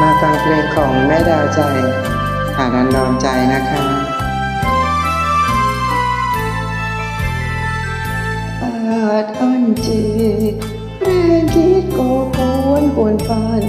มาฟังเพลงของแม่ดาวใจหานันดอนใจนะคะอาจอันจีแรงคิดก็กวนปวนปาน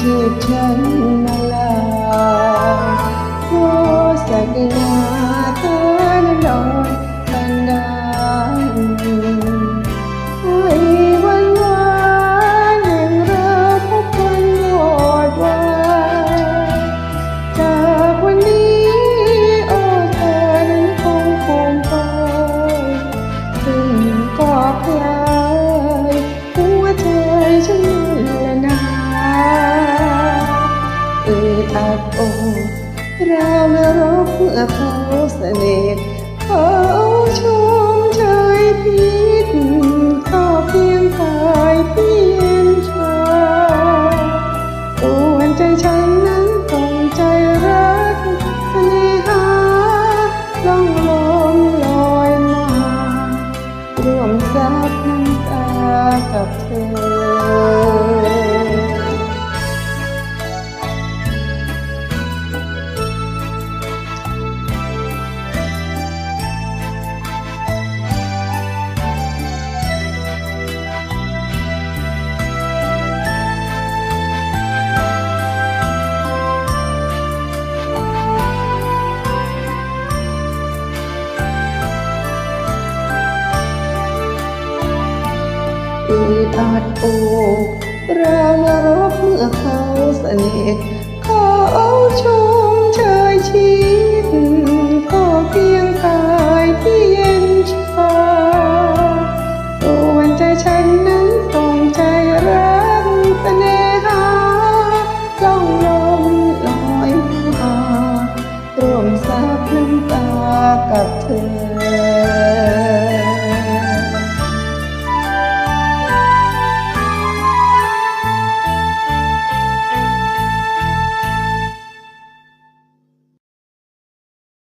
ที่ฉันมาลา ดอัดอกราวนรกเมื่อเขาเสน่ห์เขาชมเชยพิษก็เพียงกายเพียงชาส่วนใจฉันนั้นคงใจรักเสน่หาล่องลมลอยมารวมซับน้ำตากับเธอ ที่ทัดโอกแรงรบ